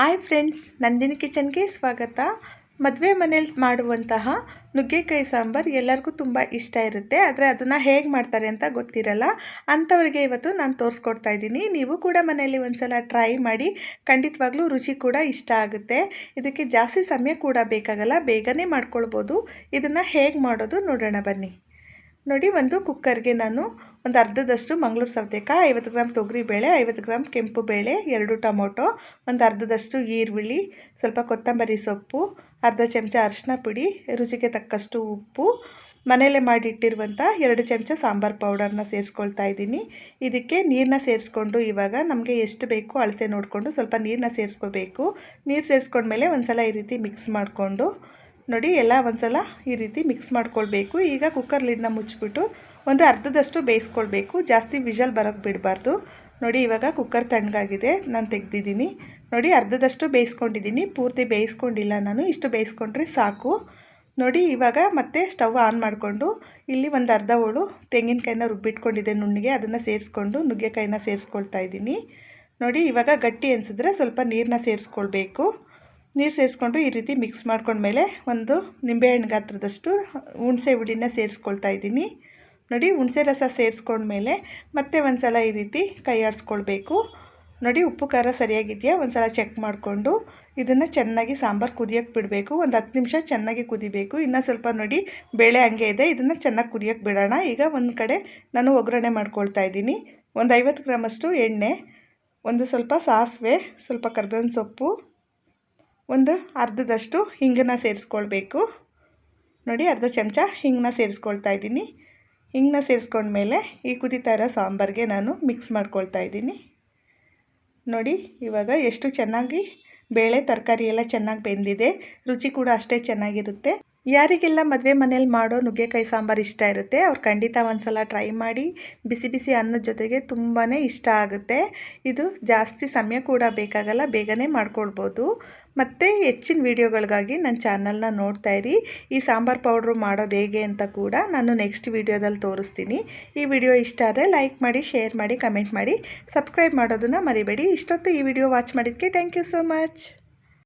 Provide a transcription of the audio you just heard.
Hi friends Nandini ಕಿಚನ್ಗೆ ಸ್ವಾಗತ. ಮದುವೆ ಮನೇಲಿ ಮಾಡುವಂತಹ ನುಗ್ಗೆಕಾಯಿ ಸಾಂಬಾರು ಎಲ್ಲರಿಗೂ ತುಂಬ ಇಷ್ಟ ಇರುತ್ತೆ. ಆದರೆ ಅದನ್ನು ಹೇಗೆ ಮಾಡ್ತಾರೆ ಅಂತ ಗೊತ್ತಿರಲ್ಲ. ಅಂಥವ್ರಿಗೆ ಇವತ್ತು ನಾನು ತೋರಿಸ್ಕೊಡ್ತಾ ಇದ್ದೀನಿ. ನೀವು ಕೂಡ ಮನೆಯಲ್ಲಿ ಒಂದ್ಸಲ ಟ್ರೈ ಮಾಡಿ ಖಂಡಿತವಾಗ್ಲೂ ರುಚಿ ಕೂಡ ಇಷ್ಟ ಆಗುತ್ತೆ. ಇದಕ್ಕೆ ಜಾಸ್ತಿ ಸಮಯ ಕೂಡ ಬೇಕಾಗಲ್ಲ. ಬೇಗನೆ ಮಾಡ್ಕೊಳ್ಬೋದು. ಇದನ್ನು ಹೇಗೆ ಮಾಡೋದು ನೋಡೋಣ ಬನ್ನಿ. ನೋಡಿ, ಒಂದು ಕುಕ್ಕರ್ಗೆ ನಾನು ಒಂದು ಅರ್ಧದಷ್ಟು ಮಂಗಳೂರು ಸೌತೆಕಾಯಿ, ಐವತ್ತು ಗ್ರಾಮ್ ತೊಗರಿ ಬೇಳೆ, ಐವತ್ತು ಗ್ರಾಮ್ ಕೆಂಪು ಬೇಳೆ, ಎರಡು ಟೊಮೊಟೊ, ಒಂದು ಅರ್ಧದಷ್ಟು ಈರುಳ್ಳಿ, ಸ್ವಲ್ಪ ಕೊತ್ತಂಬರಿ ಸೊಪ್ಪು, ಅರ್ಧ ಚಮಚ ಅರಿಶಿನ ಪುಡಿ, ರುಚಿಗೆ ತಕ್ಕಷ್ಟು ಉಪ್ಪು, ಮನೆಯಲ್ಲೇ ಮಾಡಿಟ್ಟಿರುವಂಥ ಎರಡು ಚಮಚ ಸಾಂಬಾರು ಪೌಡರ್ನ ಸೇರಿಸ್ಕೊಳ್ತಾ ಇದ್ದೀನಿ. ಇದಕ್ಕೆ ನೀರನ್ನ ಸೇರಿಸ್ಕೊಂಡು ಇವಾಗ ನಮಗೆ ಎಷ್ಟು ಬೇಕು ಅಳತೆ ನೋಡಿಕೊಂಡು ಸ್ವಲ್ಪ ನೀರನ್ನ ಸೇರಿಸ್ಕೋಬೇಕು. ನೀರು ಸೇರಿಸ್ಕೊಂಡ್ಮೇಲೆ ಒಂದು ಸಲ ಈ ರೀತಿ ಮಿಕ್ಸ್ ಮಾಡಿಕೊಂಡು ನೋಡಿ ಎಲ್ಲ ಒಂದ್ಸಲ ಈ ರೀತಿ ಮಿಕ್ಸ್ ಮಾಡ್ಕೊಳ್ಬೇಕು. ಈಗ ಕುಕ್ಕರ್ ಲಿಡ್ನ ಮುಚ್ಚಿಬಿಟ್ಟು ಒಂದು ಅರ್ಧದಷ್ಟು ಬೇಯಿಸ್ಕೊಳ್ಬೇಕು. ಜಾಸ್ತಿ ವಿಷಲ್ ಬರೋಕ್ಕೆ ಬಿಡಬಾರ್ದು. ನೋಡಿ ಇವಾಗ ಕುಕ್ಕರ್ ತಣ್ಣಗಾಗಿದೆ. ನಾನು ತೆಗ್ದಿದ್ದೀನಿ. ನೋಡಿ ಅರ್ಧದಷ್ಟು ಬೇಯಿಸ್ಕೊಂಡಿದ್ದೀನಿ. ಪೂರ್ತಿ ಬೇಯಿಸ್ಕೊಂಡಿಲ್ಲ ನಾನು. ಇಷ್ಟು ಬೇಯಿಸ್ಕೊಂಡ್ರೆ ಸಾಕು. ನೋಡಿ ಇವಾಗ ಮತ್ತೆ ಸ್ಟವ್ ಆನ್ ಮಾಡಿಕೊಂಡು ಇಲ್ಲಿ ಒಂದು ಅರ್ಧ ಹೋಳು ತೆಂಗಿನಕಾಯಿನ ರುಬ್ಬಿಟ್ಕೊಂಡಿದ್ದೆ ನುಣ್ಣಿಗೆ. ಅದನ್ನು ಸೇರಿಸ್ಕೊಂಡು ನುಗ್ಗೆಕಾಯಿನ ಸೇರಿಸ್ಕೊಳ್ತಾ ಇದ್ದೀನಿ. ನೋಡಿ ಇವಾಗ ಗಟ್ಟಿ ಅನಿಸಿದ್ರೆ ಸ್ವಲ್ಪ ನೀರನ್ನ ಸೇರಿಸ್ಕೊಳ್ಬೇಕು. ನೀರು ಸೇರಿಸ್ಕೊಂಡು ಈ ರೀತಿ ಮಿಕ್ಸ್ ಮಾಡ್ಕೊಂಡ್ಮೇಲೆ ಒಂದು ನಿಂಬೆಹಣ್ಣು ಗಾತ್ರದಷ್ಟು ಹುಣಸೆ ಹುಡಿನ ಸೇರಿಸ್ಕೊಳ್ತಾ ಇದ್ದೀನಿ. ನೋಡಿ ಹುಣಸೆ ರಸ ಸೇರಿಸ್ಕೊಂಡ್ಮೇಲೆ ಮತ್ತೆ ಒಂದು ಸಲ ಈ ರೀತಿ ಕೈ ಆಡಿಸ್ಕೊಳ್ಬೇಕು. ನೋಡಿ ಉಪ್ಪು ಖಾರ ಸರಿಯಾಗಿದೆಯಾ? ಒಂದು ಸಲ ಚೆಕ್ ಮಾಡಿಕೊಂಡು ಇದನ್ನು ಚೆನ್ನಾಗಿ ಸಾಂಬಾರು ಕುದಿಯೋಕ್ಕೆ ಬಿಡಬೇಕು. ಒಂದು ಹತ್ತು ನಿಮಿಷ ಚೆನ್ನಾಗಿ ಕುದಿಬೇಕು. ಇನ್ನೂ ಸ್ವಲ್ಪ ನೋಡಿ ಬೇಳೆ ಹಂಗೆ ಇದೆ. ಇದನ್ನು ಚೆನ್ನಾಗಿ ಕುದಿಯೋಕ್ಕೆ ಬಿಡೋಣ. ಈಗ ಒಂದು ಕಡೆ ನಾನು ಒಗ್ಗರಣೆ ಮಾಡ್ಕೊಳ್ತಾ ಇದ್ದೀನಿ. ಒಂದು ಐವತ್ತು ಗ್ರಾಮಷ್ಟು ಎಣ್ಣೆ, ಒಂದು ಸ್ವಲ್ಪ ಸಾಸಿವೆ, ಸ್ವಲ್ಪ ಕರ್ಬೇವಿನ ಸೊಪ್ಪು ಒಂದು ಅರ್ಧದಷ್ಟು ಹಿಂಗನ್ನು ಸೇರಿಸ್ಕೊಳ್ಬೇಕು. ನೋಡಿ, ಅರ್ಧ ಚಮಚ ಹಿಂಗನ್ನ ಸೇರಿಸ್ಕೊಳ್ತಾ ಇದ್ದೀನಿ. ಹಿಂಗನ್ನ ಸೇರಿಸ್ಕೊಂಡ್ಮೇಲೆ ಈ ಕುದೀತಾ ಇರೋ ಸಾಂಬಾರಿಗೆ ನಾನು ಮಿಕ್ಸ್ ಮಾಡ್ಕೊಳ್ತಾ ಇದ್ದೀನಿ. ನೋಡಿ, ಇವಾಗ ಎಷ್ಟು ಚೆನ್ನಾಗಿ ಬೇಳೆ ತರಕಾರಿ ಎಲ್ಲ ಚೆನ್ನಾಗಿ ಬೆಂದಿದೆ. ರುಚಿ ಕೂಡ ಅಷ್ಟೇ ಚೆನ್ನಾಗಿರುತ್ತೆ. ಯಾರಿಗೆಲ್ಲ ಮದುವೆ ಮನೇಲಿ ಮಾಡೋ ನುಗ್ಗೆಕಾಯಿ ಸಾಂಬಾರು ಇಷ್ಟ ಇರುತ್ತೆ, ಅವ್ರು ಖಂಡಿತ ಒಂದು ಸಲ ಟ್ರೈ ಮಾಡಿ. ಬಿಸಿ ಬಿಸಿ ಅನ್ನದ ಜೊತೆಗೆ ತುಂಬಾ ಇಷ್ಟ ಆಗುತ್ತೆ. ಇದು ಜಾಸ್ತಿ ಸಮಯ ಕೂಡ ಬೇಕಾಗಲ್ಲ, ಬೇಗನೆ ಮಾಡ್ಕೊಳ್ಬೋದು. ಮತ್ತು ಹೆಚ್ಚಿನ ವೀಡಿಯೋಗಳಿಗಾಗಿ ನನ್ನ ಚಾನಲ್ನ ನೋಡ್ತಾ ಇರಿ. ಈ ಸಾಂಬಾರು ಪೌಡ್ರು ಮಾಡೋದು ಹೇಗೆ ಅಂತ ಕೂಡ ನಾನು ನೆಕ್ಸ್ಟ್ ವೀಡಿಯೋದಲ್ಲಿ ತೋರಿಸ್ತೀನಿ. ಈ ವಿಡಿಯೋ ಇಷ್ಟ ಆದರೆ ಲೈಕ್ ಮಾಡಿ, ಶೇರ್ ಮಾಡಿ, ಕಮೆಂಟ್ ಮಾಡಿ. ಸಬ್ಸ್ಕ್ರೈಬ್ ಮಾಡೋದನ್ನು ಮರಿಬೇಡಿ. ಇಷ್ಟೊತ್ತು ಈ ವಿಡಿಯೋ ವಾಚ್ ಮಾಡಿದ್ದಕ್ಕೆ ಥ್ಯಾಂಕ್ ಯು ಸೋ ಮಚ್.